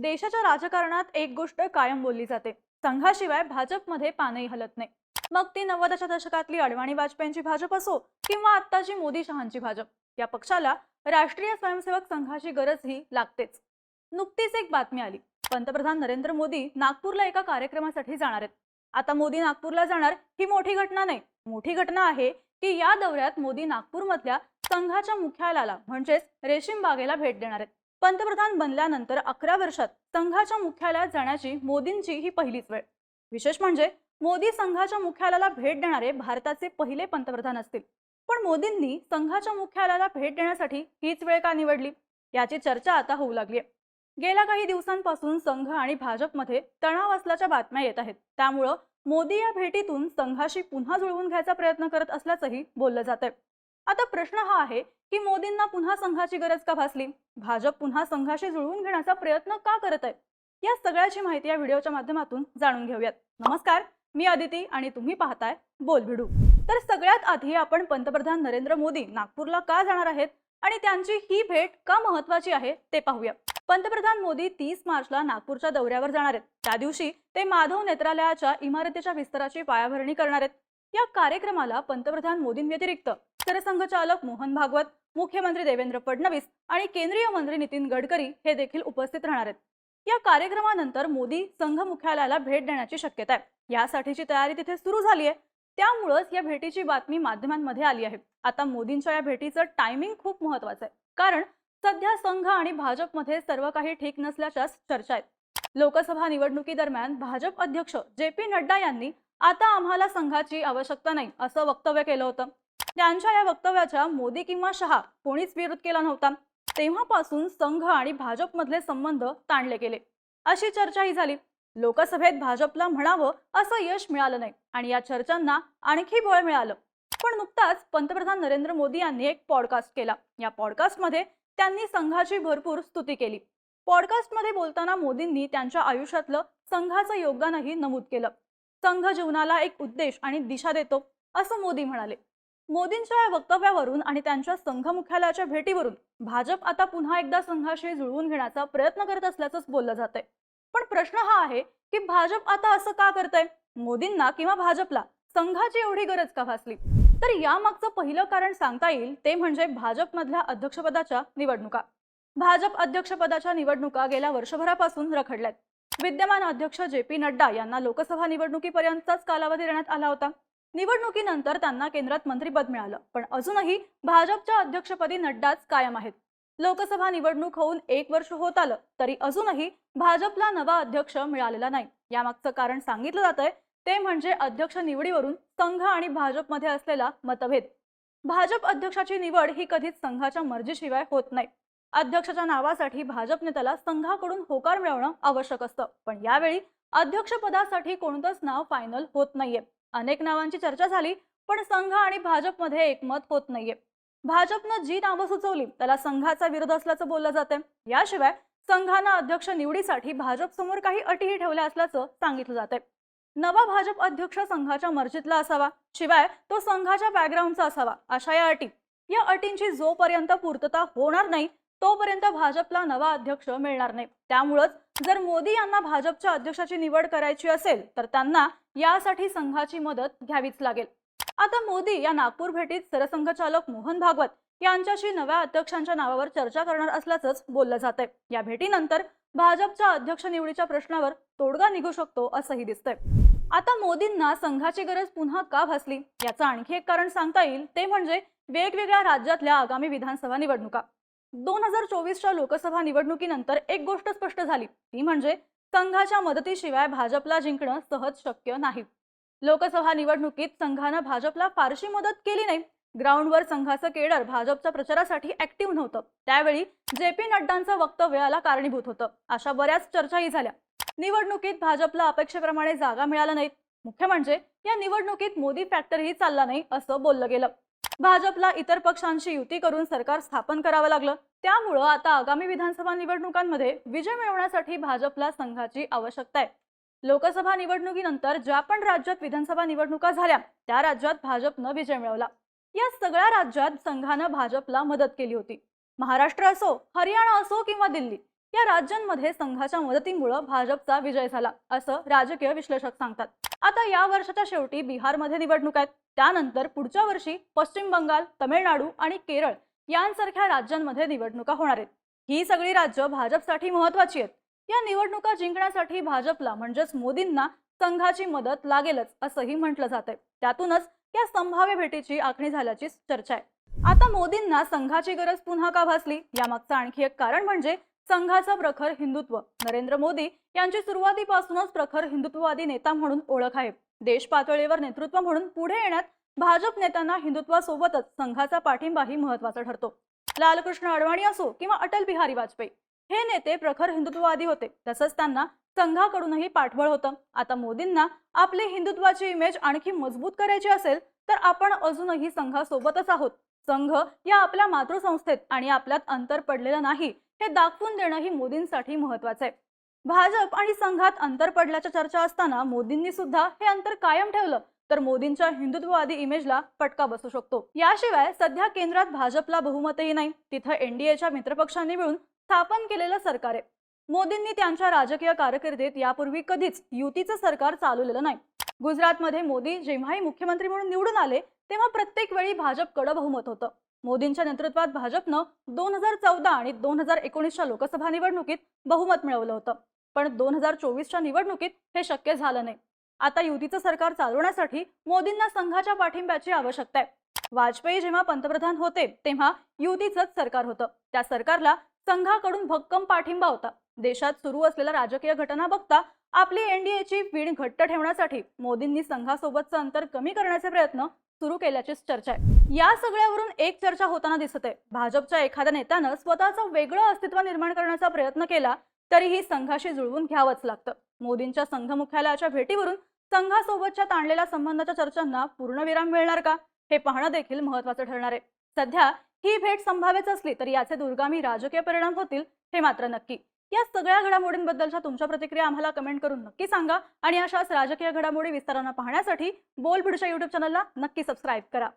देशाच्या राजकारणात एक गोष्ट कायम बोलली जाते. संघाशिवाय भाजपमध्ये पानही हलत नाही. मग ती नव्वदच्या दशकातली अडवाणी वाजपेयींची भाजप असो किंवा आत्ताची मोदी शहांची भाजप या पक्षाला राष्ट्रीय स्वयंसेवक संघाची गरज ही लागतेच. नुकतीच एक बातमी आली. पंतप्रधान नरेंद्र मोदी नागपूरला एका कार्यक्रमासाठी जाणार आहेत. आता मोदी नागपूरला जाणार ही मोठी घटना नाही. मोठी घटना आहे की या दौऱ्यात मोदी नागपूरमधल्या संघाच्या मुख्यालयाला म्हणजेच रेशीम बागेला भेट देणार आहेत. पंतप्रधान बनल्यानंतर अकरा वर्षात संघाच्या मुख्यालयात जाण्याची मोदींची ही पहिलीच वेळ. विशेष म्हणजे मोदी संघाच्या मुख्यालयाला भेट देणारे भारताचे पहिले पंतप्रधान असतील. पण मोदींनी संघाच्या मुख्यालयाला भेट देण्यासाठी हीच वेळ का निवडली? याची चर्चा आता होऊ लागली गेल्या काही दिवसांपासून संघ आणि भाजपमध्ये तणाव असल्याच्या बातम्या येत आहेत. त्यामुळं मोदी या भेटीतून संघाशी पुन्हा जुळवून घ्यायचा प्रयत्न करत असल्याचंही बोललं जात आहे आता प्रश्न हा आहे की मोदींना पुन्हा संघाची गरज का भासली? भाजप पुन्हा संघाशी जुळवून घेण्याचा प्रयत्न का करत आहे? या सगळ्याची माहिती या व्हिडिओच्या माध्यमातून जाणून घेऊयात. नमस्कार मी अदिती आणि तुम्ही पाहताय बोल भिडू तर सगळ्यात आधी आपण पंतप्रधान नरेंद्र मोदी नागपूरला का जाणार आहेत आणि त्यांची ही भेट का महत्वाची आहे ते पाहूया. पंतप्रधान मोदी तीस मार्चला नागपूरच्या दौऱ्यावर जाणार आहेत. त्या दिवशी ते माधव नेत्रालयाच्या इमारतीच्या विस्ताराची पायाभरणी करणार आहेत. या कार्यक्रमाला पंतप्रधान मोदींव्यतिरिक्त सरसंघचालक मोहन भागवत मुख्यमंत्री देवेंद्र फडणवीस आणि केंद्रीय मंत्री नितीन गडकरी हे देखील उपस्थित राहणार आहेत. या कार्यक्रमानंतर मोदी संघ मुख्यालयाला भेट देण्याची शक्यता आहे. यासाठीची तयारी तिथे सुरू झाली आहे. त्यामुळंच या भेटीची बातमी माध्यमांमध्ये आली आहे. आता मोदींच्या या भेटीचं टायमिंग खूप महत्वाचं आहे. कारण सध्या संघ आणि भाजपमध्ये सर्व काही ठीक नसल्याच्याच चर्चा आहेत. लोकसभा निवडणुकीदरम्यान भाजप अध्यक्ष जे पी नड्डा यांनी आता आम्हाला संघाची आवश्यकता नाही असं वक्तव्य केलं होतं. त्यांच्या या वक्तव्याच्या मोदी किंवा शहा कोणीच विरोध केला नव्हता. तेव्हापासून संघ आणि भाजपमधले संबंध ताणले गेले. अशी चर्चाही झाली. लोकसभेत भाजपला म्हणावं असं यश मिळालं नाही आणि या चर्चांना आणखी बळ मिळालं. पण नुकताच पंतप्रधान नरेंद्र मोदी यांनी एक पॉडकास्ट केला. या पॉडकास्टमध्ये त्यांनी संघाची भरपूर स्तुती केली. पॉडकास्टमध्ये बोलताना मोदींनी त्यांच्या आयुष्यातलं संघाचं योगदानही नमूद केलं. संघ जीवनाला एक उद्देश आणि दिशा देतो असं मोदी म्हणाले. मोदींच्या या वक्तव्यावरून आणि त्यांच्या संघ मुख्यालयाच्या भेटीवरून भाजप आता पुन्हा एकदा संघाशी जुळवून घेण्याचा प्रयत्न करत असल्याचंच बोललं जातंय. पण प्रश्न हा आहे की भाजप आता असं का करतंय? मोदींना किंवा भाजपला संघाची एवढी गरज का भासली? तर यामागचं पहिलं कारण सांगता येईल ते म्हणजे भाजपमधल्या अध्यक्षपदाच्या निवडणुका. भाजप अध्यक्षपदाच्या निवडणुका गेल्या वर्षभरापासून रखडल्यात. विद्यमान अध्यक्ष जे पी नड्डा यांना लोकसभा निवडणुकीपर्यंतचाच कालावधी देण्यात आला होता. निवडणुकीनंतर त्यांना केंद्रात मंत्रीपद मिळालं. पण अजूनही भाजपच्या अध्यक्षपदी नड्डाच कायम आहेत. लोकसभा निवडणूक होऊन एक वर्ष होत आलं तरी अजूनही भाजपला नवा अध्यक्ष मिळालेला नाही. यामागचं कारण सांगितलं जात आहे ते म्हणजे अध्यक्ष निवडीवरून संघ आणि भाजपमध्ये असलेला मतभेद. भाजप अध्यक्षाची निवड ही कधीच संघाच्या मर्जीशिवाय होत नाही. अध्यक्षाच्या नावासाठी भाजप नेत्याला संघाकडून होकार मिळवणं आवश्यक असतं. पण यावेळी अध्यक्षपदासाठी कोणतंच नाव फायनल होत नाहीये. अनेक नावांची चर्चा झाली पण संघ आणि भाजपमध्ये एकमत होत नाहीये. भाजपनं जी नावं सुचवली त्याला संघाचा विरोध असल्याचं बोललं जाते याशिवाय संघानं अध्यक्ष निवडीसाठी भाजप समोर काही अटीही ठेवल्या असल्याचं सांगितलं जाते नवा भाजप अध्यक्ष संघाच्या मर्जीतला असावा शिवाय तो संघाच्या बॅकग्राऊंडचा असावा अशा या अटी. या अटींची जोपर्यंत पूर्तता होणार नाही तोपर्यंत भाजपला नवा अध्यक्ष मिळणार नाही. त्यामुळंच जर मोदी यांना भाजपच्या अध्यक्षाची निवड करायची असेल तर त्यांना यासाठी संघाची मदत घ्यावीच लागेल. आता मोदी या नागपूर भेटीत सरसंघचालक मोहन भागवत यांच्याशी नव्या अध्यक्षांच्या नावावर चर्चा करणार असल्याचंच बोललं जात आहे या भेटीनंतर भाजपच्या अध्यक्ष निवडीच्या प्रश्नावर तोडगा निघू शकतो असंही दिसतंय. आता मोदींना संघाची गरज पुन्हा का भासली? याचं आणखी एक कारण सांगता येईल ते म्हणजे वेगवेगळ्या राज्यातल्या आगामी विधानसभा निवडणुका. दोन हजार चोवीसच्या लोकसभा निवडणुकीनंतर एक गोष्ट स्पष्ट झाली. ती म्हणजे संघाच्या मदतीशिवाय भाजपला जिंकणं सहज शक्य नाही. लोकसभा निवडणुकीत संघानं भाजपला फारशी मदत केली नाही. ग्राउंडवर संघाचं केडर भाजपच्या प्रचारासाठी ऍक्टिव्ह नव्हतं. त्यावेळी जे पी नड्डांचं वक्तव्य याला कारणीभूत होतं. अशा बऱ्याच चर्चाही झाल्या. निवडणुकीत भाजपला अपेक्षेप्रमाणे जागा मिळाल्या नाहीत मुख्य म्हणजे या निवडणुकीत मोदी फॅक्टरही चालला नाही असं बोललं गेलं. भाजपला इतर पक्षांशी युती करून सरकार स्थापन करावं लागलं. त्यामुळं आता आगामी विधानसभा निवडणुकांमध्ये विजय मिळवण्यासाठी भाजपला संघाची आवश्यकता आहे. लोकसभा निवडणुकीनंतर ज्या पण राज्यात विधानसभा निवडणुका झाल्या त्या राज्यात भाजपनं विजय मिळवला. या सगळ्या राज्यात संघानं भाजपला मदत केली होती. महाराष्ट्र असो हरियाणा असो किंवा दिल्ली या राज्यांमध्ये संघाच्या मदतीमुळं भाजपचा विजय झाला असं राजकीय विश्लेषक सांगतात. आता या वर्षाच्या शेवटी बिहारमध्ये निवडणूक आहेत. त्यानंतर पुढच्या वर्षी पश्चिम बंगाल तमिळनाडू आणि केरळ यांसारख्या राज्यांमध्ये निवडणुका होणार आहेत. ही सगळी राज्य भाजपसाठी महत्वाची आहेत. या निवडणुका जिंकण्यासाठी भाजपला म्हणजेच मोदींना संघाची मदत लागेलच असंही म्हटलं जातंय. त्यातूनच या संभाव्य भेटीची आखणी झाल्याची चर्चा आहे. आता मोदींना संघाची गरज पुन्हा का भासली? यामागचं आणखी एक कारण म्हणजे संघाचं प्रखर हिंदुत्व. नरेंद्र मोदी यांची सुरुवातीपासूनच प्रखर हिंदुत्ववादी नेता म्हणून ओळख आहे. देश पातळीवर नेतृत्व म्हणून पुढे येण्यात भाजप नेत्यांना हिंदुत्वासोबतच संघाचा पाठिंबाही महत्त्वाचा ठरतो. लालकृष्ण अडवाणी असो किंवा अटल बिहारी वाजपेयी हे नेते प्रखर हिंदुत्ववादी होते. तसंच त्यांना संघाकडूनही पाठबळ होतं. आता मोदींना आपली हिंदुत्वाची इमेज आणखी मजबूत करायची असेल तर आपण अजूनही संघासोबतच आहोत. संघ या आपल्या मातृसंस्थेत आणि आपल्यात अंतर पडलेलं नाही हे दाखवून देणं ही मोदींसाठी महत्वाचं आहे. भाजप आणि संघात अंतर पडल्याच्या चर्चा असताना मोदींनी सुद्धा हे अंतर कायम ठेवलं तर मोदींच्या हिंदुत्ववादी इमेजला फटका बसू शकतो. याशिवाय सध्या केंद्रात भाजपला बहुमतही नाही. तिथं एनडीएच्या मित्रपक्षांनी मिळून स्थापन केलेलं सरकार आहे. मोदींनी त्यांच्या राजकीय कारकिर्दीत यापूर्वी कधीच युतीचं सरकार चालवलेलं नाही. गुजरातमध्ये मोदी जेव्हाही मुख्यमंत्री म्हणून निवडून आले तेव्हा प्रत्येक वेळी भाजपकडं बहुमत होतं. मोदींच्या नेतृत्वात भाजपनं दोन हजार चौदा आणि दोन हजार एकोणीसच्या लोकसभा निवडणुकीत बहुमत मिळवलं होतं. पण दोन हजार चोवीसच्या निवडणुकीत हे शक्य झालं नाही. आता युतीचं सरकार चालवण्यासाठी मोदींना संघाच्या पाठिंब्याची आवश्यकता आहे. वाजपेयी जेव्हा पंतप्रधान होते तेव्हा युतीचंच सरकार होतं. त्या सरकारला संघाकडून भक्कम पाठिंबा होता. देशात सुरू असलेल्या राजकीय घटना बघता आपली एनडीएची वीण घट्ट ठेवण्यासाठी मोदींनी संघासोबतचं अंतर कमी करण्याचे प्रयत्न सुरू केल्याची चर्चा आहे. या सगळ्यावरून एक चर्चा होताना दिसत आहे. भाजपच्या एखाद्या नेत्यानं स्वतःचं वेगळं अस्तित्व निर्माण करण्याचा प्रयत्न केला तरीही संघाशी जुळवून घ्यावंच लागतं. मोदींच्या संघ मुख्यालयाच्या भेटीवरून संघासोबतच्या ताणलेल्या संबंधाच्या चर्चांना पूर्णविराम मिळणार का? हे पाहणं देखील महत्वाचं ठरणार आहे. सध्या ही भेट संभाव्यच असली तरी याचे दुर्गामी राजकीय परिणाम होतील हे मात्र नक्की. या सगळ्या घडामोडींबद्दलच्या तुमच्या प्रतिक्रिया आम्हाला कमेंट करून नक्की सांगा. आणि अशाच राजकीय घडामोडी विस्तारांना पाहण्यासाठी बोलभिडच्या युट्यूब चॅनलला नक्की सबस्क्राईब करा.